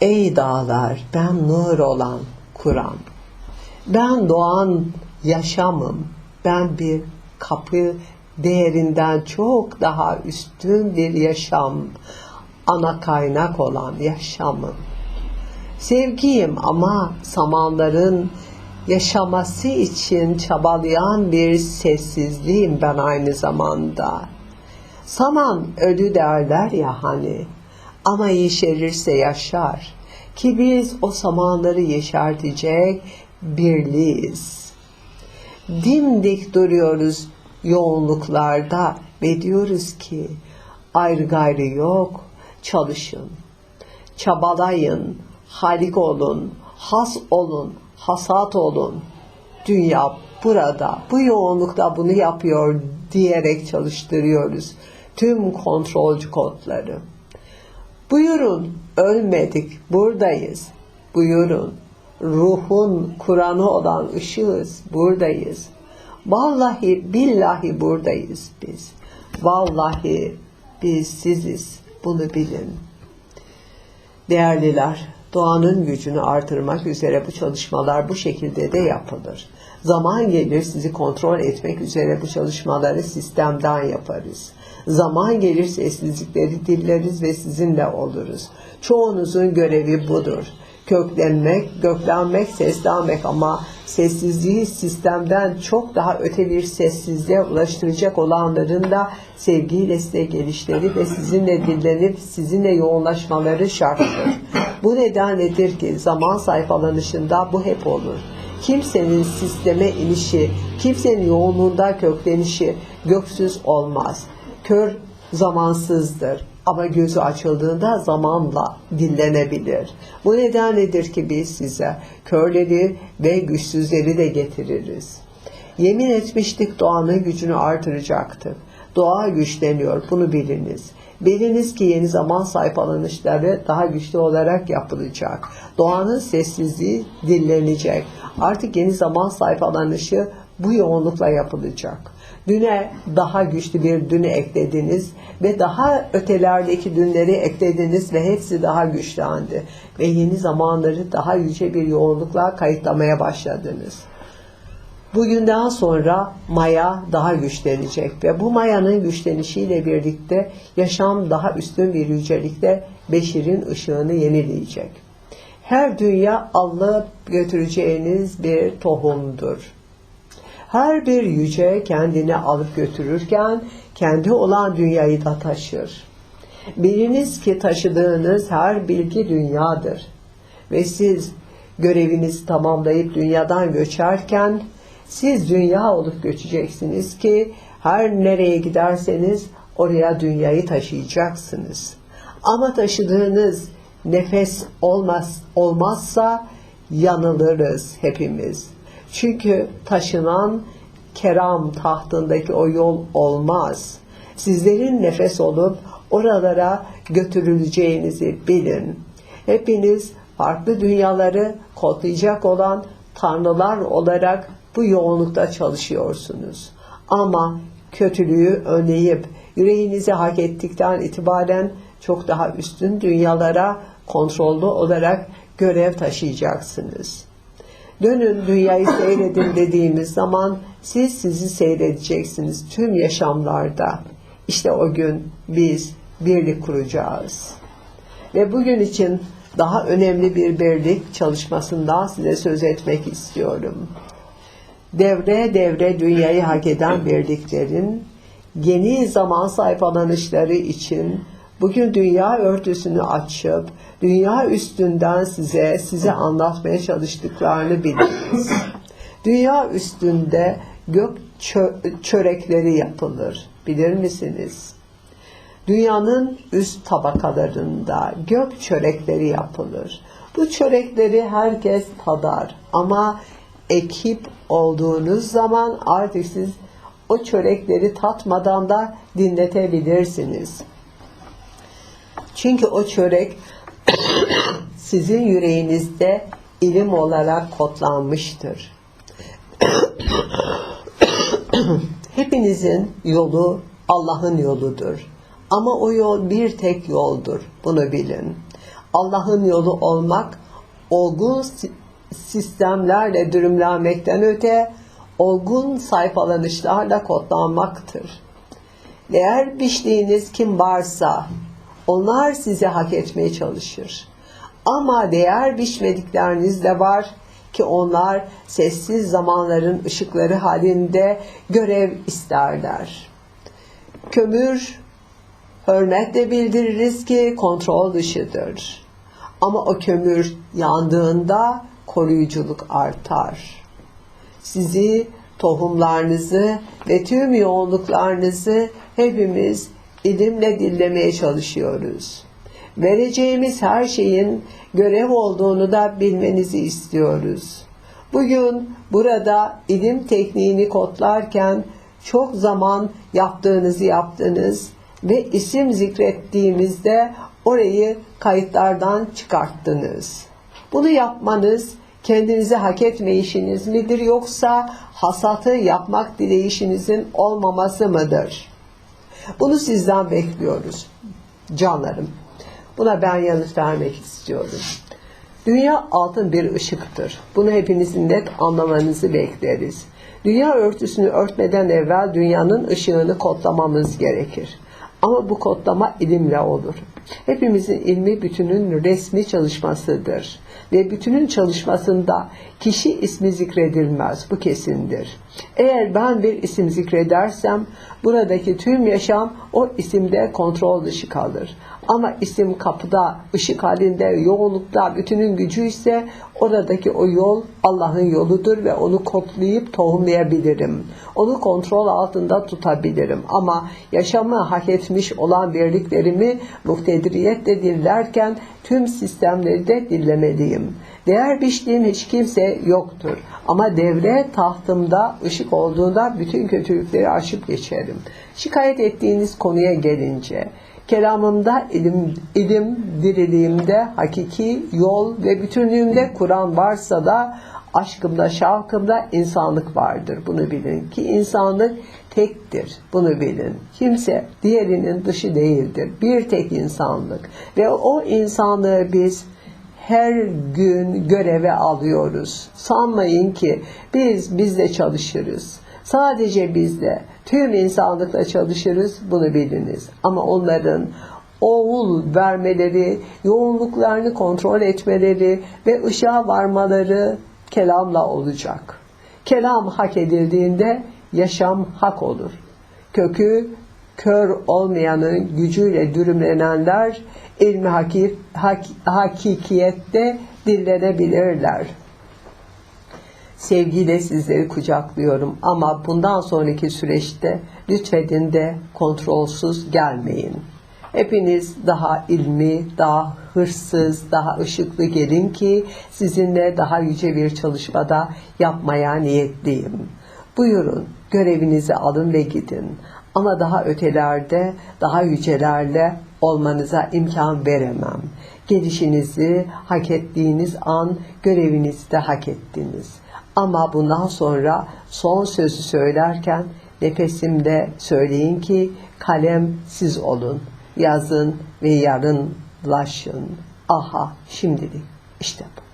Ey dağlar ben nur olan Kur'an. Ben doğan yaşamım. Ben bir kapı değerinden çok daha üstün bir yaşam. Ana kaynak olan yaşamım. Sevgiyim ama samanların yaşaması için çabalayan bir sessizliğim ben aynı zamanda. Saman ölü derler ya hani ama yeşerirse yaşar ki biz o samanları yeşertecek birliğiz. Dimdik duruyoruz yoğunluklarda ve diyoruz ki ayrı gayrı yok çalışın, çabalayın, halik olun, has olun, hasat olun. Dünya burada, bu yoğunlukta bunu yapıyor diyerek çalıştırıyoruz tüm kontrolcü kodları. Buyurun, ölmedik, buradayız. Buyurun, ruhun Kur'an'ı olan ışığız, buradayız. Vallahi billahi buradayız biz. Vallahi biz siziz, bunu bilin. Değerliler, doğanın gücünü artırmak üzere bu çalışmalar bu şekilde de yapılır. Zaman gelir sizi kontrol etmek üzere bu çalışmaları sistemden yaparız. Zaman gelir sessizlikleri dilleriz ve sizinle oluruz. Çoğunuzun görevi budur. Köklenmek, göklenmek, seslenmek ama sessizliği sistemden çok daha öte bir sessizliğe ulaştıracak olanların da sevgiyle size gelişleri ve sizinle dillenip sizinle yoğunlaşmaları şarttır. Bu nedenledir ki zaman sayfalanışında bu hep olur. Kimsenin sisteme inişi, kimsenin yoğunluğunda köklenişi göksüz olmaz. Kör zamansızdır ama gözü açıldığında zamanla dinlenebilir. Bu nedenledir ki biz size körleri ve güçsüzleri de getiririz. Yemin etmiştik doğanın gücünü artıracaktık. Doğa güçleniyor, bunu biliniz. Biliniz ki yeni zaman sayfalanışları daha güçlü olarak yapılacak. Doğanın sessizliği dillenecek. Artık yeni zaman sayfalanışı bu yoğunlukla yapılacak. Düne daha güçlü bir dünü eklediniz ve daha ötelerdeki dünleri eklediniz ve hepsi daha güçlendi. Ve yeni zamanları daha yüce bir yoğunlukla kayıtlamaya başladınız. Bugünden sonra maya daha güçlenecek ve bu mayanın güçlenişiyle birlikte yaşam daha üstün bir yücelikte beşirin ışığını yenileyecek. Her dünya alıp götüreceğiniz bir tohumdur. Her bir yüce kendini alıp götürürken kendi olan dünyayı da taşır. Biliniz ki taşıdığınız her bilgi dünyadır. Ve siz görevinizi tamamlayıp dünyadan göçerken siz dünya olup göçeceksiniz ki her nereye giderseniz oraya dünyayı taşıyacaksınız. Ama taşıdığınız nefes olmaz olmazsa yanılırız hepimiz. Çünkü taşınan keram tahtındaki o yol olmaz. Sizlerin nefes olup oralara götürüleceğinizi bilin. Hepiniz farklı dünyaları kodlayacak olan tanrılar olarak bu yoğunlukta çalışıyorsunuz. Ama kötülüğü önleyip yüreğinizi hak ettikten itibaren çok daha üstün dünyalara kontrollü olarak görev taşıyacaksınız. Dönün dünyayı seyredin dediğimiz zaman siz sizi seyredeceksiniz tüm yaşamlarda. İşte o gün biz birlik kuracağız. Ve bugün için daha önemli bir birlik çalışmasından size söz etmek istiyorum. Devre devre dünyayı hak eden birliklerin yeni zaman sayfalanışları için bugün dünya örtüsünü açıp dünya üstünden size size anlatmaya çalıştıklarını biliriz. dünya üstünde gök çö- çörekleri yapılır. Bilir misiniz? Dünyanın üst tabakalarında gök çörekleri yapılır. Bu çörekleri herkes tadar ama ekip olduğunuz zaman artık siz o çörekleri tatmadan da dinletebilirsiniz. Çünkü o çörek sizin yüreğinizde ilim olarak kodlanmıştır. Hepinizin yolu Allah'ın yoludur. Ama o yol bir tek yoldur. Bunu bilin. Allah'ın yolu olmak, olgun si- sistemlerle dürümlenmekten öte, olgun sayfalanışlarla kodlanmaktır. Değer biçtiğiniz kim varsa, onlar sizi hak etmeye çalışır. Ama değer biçmedikleriniz de var ki onlar sessiz zamanların ışıkları halinde görev isterler. Kömür hürmetle bildiririz ki kontrol dışıdır. Ama o kömür yandığında koruyuculuk artar. Sizi, tohumlarınızı ve tüm yoğunluklarınızı hepimiz ilimle dillemeye çalışıyoruz. Vereceğimiz her şeyin görev olduğunu da bilmenizi istiyoruz. Bugün burada ilim tekniğini kodlarken çok zaman yaptığınızı yaptınız ve isim zikrettiğimizde orayı kayıtlardan çıkarttınız. Bunu yapmanız kendinizi hak etme işiniz midir yoksa hasatı yapmak dileyişinizin olmaması mıdır? Bunu sizden bekliyoruz canlarım. Buna ben yanıt vermek istiyorum. Dünya altın bir ışıktır. Bunu hepinizin net anlamanızı bekleriz. Dünya örtüsünü örtmeden evvel dünyanın ışığını kodlamamız gerekir. Ama bu kodlama ilimle olur. Hepimizin ilmi bütünün resmi çalışmasıdır. Ve bütünün çalışmasında kişi ismi zikredilmez. Bu kesindir. Eğer ben bir isim zikredersem buradaki tüm yaşam o isimde kontrol dışı kalır. Ama isim kapıda, ışık halinde, yoğunlukta, bütünün gücü ise oradaki o yol Allah'ın yoludur ve onu kodlayıp tohumlayabilirim. Onu kontrol altında tutabilirim. Ama yaşamı hak etmiş olan birliklerimi muhtediriyetle dillerken tüm sistemleri de dillemeliyim. Değer biçtiğim hiç kimse yoktur. Ama devre tahtımda ışık olduğunda bütün kötülükleri aşıp geçerim. Şikayet ettiğiniz konuya gelince, kelamımda ilim, ilim diriliğimde hakiki yol ve bütünlüğümde Kur'an varsa da aşkımda, şavkımda insanlık vardır. Bunu bilin ki insanlık tektir. Bunu bilin. Kimse diğerinin dışı değildir. Bir tek insanlık. Ve o insanlığı biz her gün göreve alıyoruz. Sanmayın ki biz bizle çalışırız. Sadece bizle, tüm insanlıkla çalışırız bunu biliniz. Ama onların oğul vermeleri, yoğunluklarını kontrol etmeleri ve ışığa varmaları kelamla olacak. Kelam hak edildiğinde yaşam hak olur. Kökü kör olmayanın gücüyle dürümlenenler ilmi hakif, hak, hakikiyette dillenebilirler. Sevgiyle sizleri kucaklıyorum ama bundan sonraki süreçte lütfedin de kontrolsüz gelmeyin. Hepiniz daha ilmi, daha hırsız, daha ışıklı gelin ki sizinle daha yüce bir çalışmada yapmaya niyetliyim. Buyurun görevinizi alın ve gidin. Ama daha ötelerde, daha yücelerle olmanıza imkan veremem. Gelişinizi hak ettiğiniz an görevinizi de hak ettiniz. Ama bundan sonra son sözü söylerken nefesimde söyleyin ki kalem siz olun. Yazın ve yarınlaşın. Aha şimdilik işte bu.